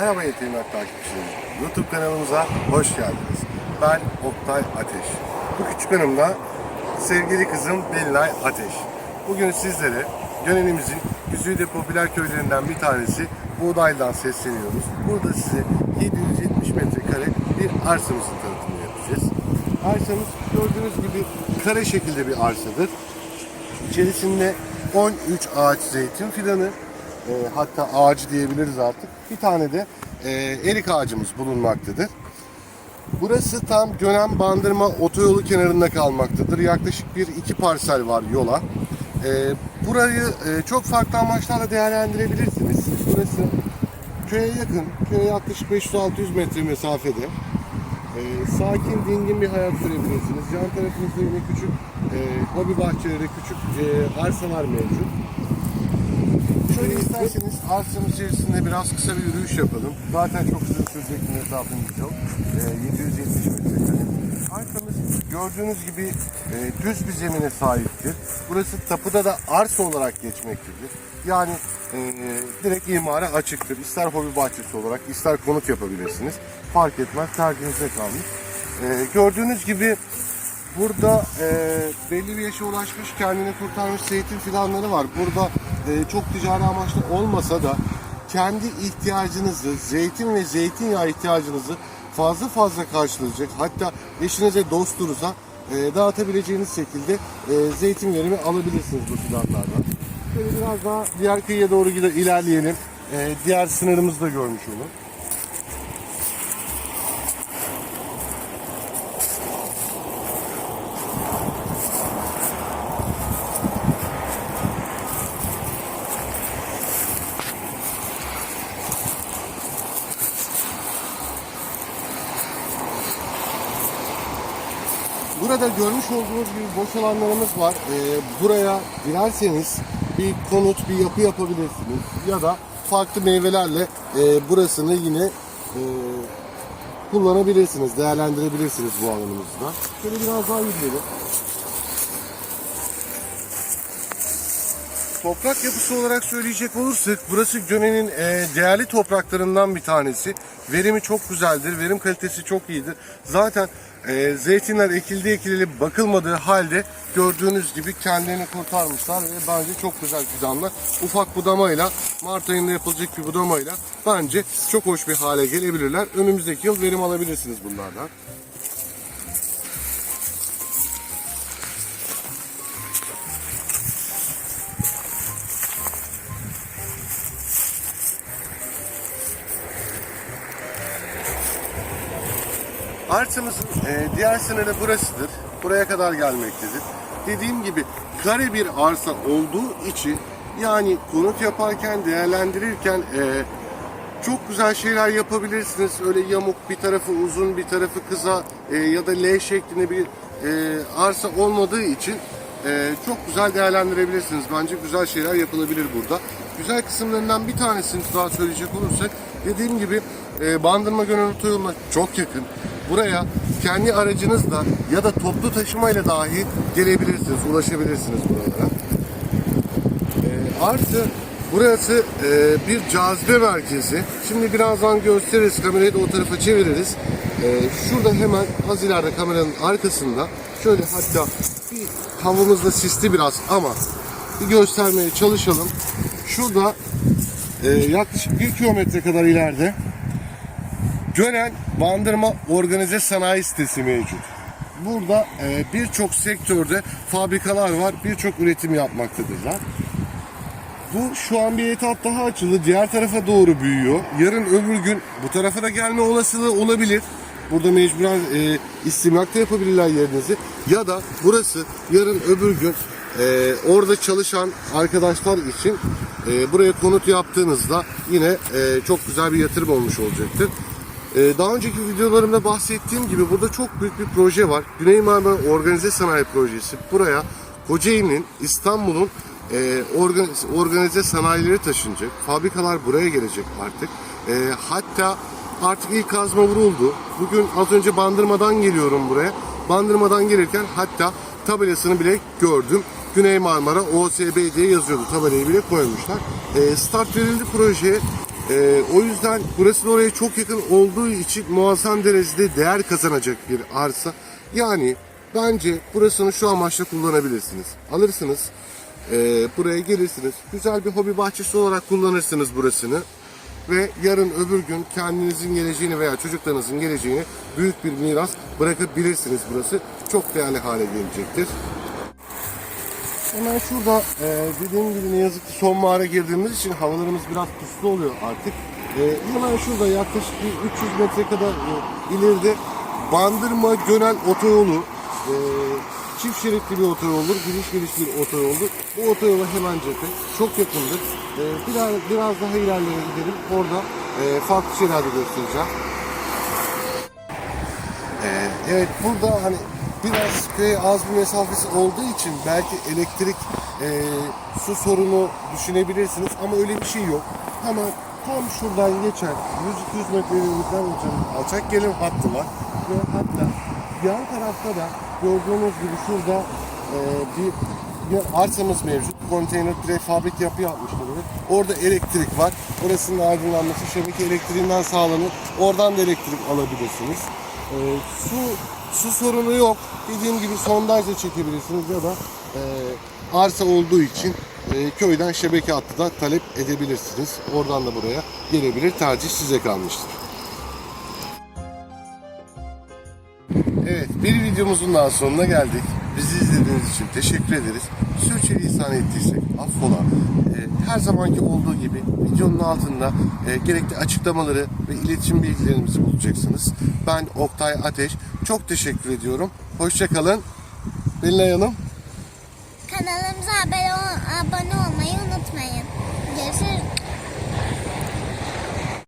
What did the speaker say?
Merhaba Yetenek takipçileri. YouTube kanalımıza hoş geldiniz. Ben Oktay Ateş. Bu küçük hanımla sevgili kızım Belinay Ateş. Bugün sizlere Gönenimizin güzide popüler köylerinden bir tanesi Buğday'dan sesleniyoruz. Burada size 770 metrekare bir arsamızın tanıtımını yapacağız. Arsamız gördüğünüz gibi kare şekilde bir arsadır. İçerisinde 13 ağaç zeytin fidanı, e, hatta ağacı diyebiliriz artık. Bir tane de e, erik ağacımız bulunmaktadır. Burası tam Gönen Bandırma otoyolu kenarında kalmaktadır. Yaklaşık bir iki parsel var yola. E, burayı e, çok farklı amaçlarla değerlendirebilirsiniz. Burası köye yakın, köye yaklaşık 500-600 metre mesafede. Ee, sakin, dingin bir hayat sürebilirsiniz. Yan tarafımızda yine küçük e, hobi bahçeleri, küçük e, arsalar mevcut. Şöyle isterseniz arsamız içerisinde biraz kısa bir yürüyüş yapalım. Zaten çok uzun sürecek bir mesafemiz yok. E, 770 metrekare. Arsamız gördüğünüz gibi e, düz bir zemine sahiptir. Burası tapuda da arsa olarak geçmektedir. Yani e, direkt imara açıktır. İster hobi bahçesi olarak, ister konut yapabilirsiniz. Fark etmez, tercihinize kalmış. E, gördüğünüz gibi Burada e, belli bir yaşa ulaşmış, kendini kurtarmış zeytin fidanları var. Burada e, çok ticari amaçlı olmasa da kendi ihtiyacınızı, zeytin ve zeytinyağı ihtiyacınızı fazla fazla karşılayacak. Hatta eşinize, dostunuza e, dağıtabileceğiniz şekilde e, zeytin verimi alabilirsiniz bu fidanlardan. Şöyle biraz daha diğer kıyıya doğru ilerleyelim. E, diğer sınırımızı da görmüş olun. Burada görmüş olduğunuz gibi boş alanlarımız var. Ee, buraya dilerseniz bir konut, bir yapı yapabilirsiniz. Ya da farklı meyvelerle e, burasını yine e, kullanabilirsiniz, değerlendirebilirsiniz bu alanımızda. Şöyle biraz daha yürüyelim. Toprak yapısı olarak söyleyecek olursak burası Göne'nin e, değerli topraklarından bir tanesi. Verimi çok güzeldir, verim kalitesi çok iyidir. Zaten e, zeytinler ekildi ekileli bakılmadığı halde gördüğünüz gibi kendilerini kurtarmışlar ve bence çok güzel fidanlar. Ufak budamayla, Mart ayında yapılacak bir budamayla bence çok hoş bir hale gelebilirler. Önümüzdeki yıl verim alabilirsiniz bunlardan. Arsamızın e, diğer sınırı burasıdır. Buraya kadar gelmektedir. Dediğim gibi kare bir arsa olduğu için yani konut yaparken, değerlendirirken e, çok güzel şeyler yapabilirsiniz. Öyle yamuk bir tarafı uzun, bir tarafı kısa e, ya da L şeklinde bir e, arsa olmadığı için e, çok güzel değerlendirebilirsiniz. Bence güzel şeyler yapılabilir burada. Güzel kısımlarından bir tanesini daha söyleyecek olursak dediğim gibi e, Bandırma Gönül Otoyolu'na çok yakın. Buraya kendi aracınızla ya da toplu taşımayla dahi gelebilirsiniz, ulaşabilirsiniz buralara. E, artı burası e, bir cazibe merkezi. Şimdi birazdan gösteririz, kamerayı da o tarafa çeviririz. E, şurada hemen az ileride kameranın arkasında şöyle hatta bir havamız da sisli biraz ama bir göstermeye çalışalım. Şurada e, yaklaşık bir kilometre kadar ileride Gönen Bandırma Organize Sanayi Sitesi mevcut. Burada e, birçok sektörde fabrikalar var, birçok üretim yapmaktadırlar. Bu şu an bir etap daha açıldı. Diğer tarafa doğru büyüyor. Yarın öbür gün bu tarafa da gelme olasılığı olabilir. Burada mecburen e, istimlak da yapabilirler yerinizi. Ya da burası yarın öbür gün e, orada çalışan arkadaşlar için e, buraya konut yaptığınızda yine e, çok güzel bir yatırım olmuş olacaktır. Ee, daha önceki videolarımda bahsettiğim gibi burada çok büyük bir proje var. Güney Marmara Organize Sanayi Projesi. Buraya Kocaeli'nin, İstanbul'un e, organize, sanayileri taşınacak. Fabrikalar buraya gelecek artık. E, hatta artık ilk kazma vuruldu. Bugün az önce Bandırma'dan geliyorum buraya. Bandırma'dan gelirken hatta tabelasını bile gördüm. Güney Marmara OSB diye yazıyordu. Tabelayı bile koymuşlar. E, start verildi projeye. Ee, o yüzden burası oraya çok yakın olduğu için muazzam derecede değer kazanacak bir arsa. Yani bence burasını şu amaçla kullanabilirsiniz. Alırsınız, ee, buraya gelirsiniz. Güzel bir hobi bahçesi olarak kullanırsınız burasını. Ve yarın öbür gün kendinizin geleceğini veya çocuklarınızın geleceğini büyük bir miras bırakabilirsiniz burası. Çok değerli hale gelecektir. Hemen şurada e, dediğim gibi ne yazık ki sonbahara girdiğimiz için havalarımız biraz puslu oluyor artık. E, hemen şurada yaklaşık bir 300 metre kadar e, ileride Bandırma Gönel Otoyolu e, çift şeritli bir otoyoldur, giriş geliş bir otoyoldur. Bu otoyola hemen cephe, çok yakındır. E, biraz, biraz daha ilerlere gidelim, orada e, farklı şeyler de göstereceğim. Ee, evet burada hani biraz köye az bir mesafesi olduğu için belki elektrik e, su sorunu düşünebilirsiniz ama öyle bir şey yok. Hemen tam şuradan geçen 100-200 metrelerimizden geçen alçak gelir hattı var ve hatta yan tarafta da gördüğünüz gibi şurada e, bir bir arsamız mevcut. Konteyner prefabrik yapı yapmışlar oraya. Orada elektrik var. Orasının aydınlanması şebeke elektriğinden sağlanır. Oradan da elektrik alabilirsiniz. Ee, su su sorunu yok. Dediğim gibi sondajla çekebilirsiniz ya da e, arsa olduğu için e, köyden şebeke hattı da talep edebilirsiniz. Oradan da buraya gelebilir. Tercih size kalmıştır. Evet, bir videomuzun daha sonuna geldik. Bizi izlediğiniz için teşekkür ederiz. Sürçülisan ettiysek affola. Her zamanki olduğu gibi videonun altında e, gerekli açıklamaları ve iletişim bilgilerimizi bulacaksınız. Ben Oktay Ateş. Çok teşekkür ediyorum. Hoşçakalın. Belinay Hanım. Kanalımıza abone, ol- abone olmayı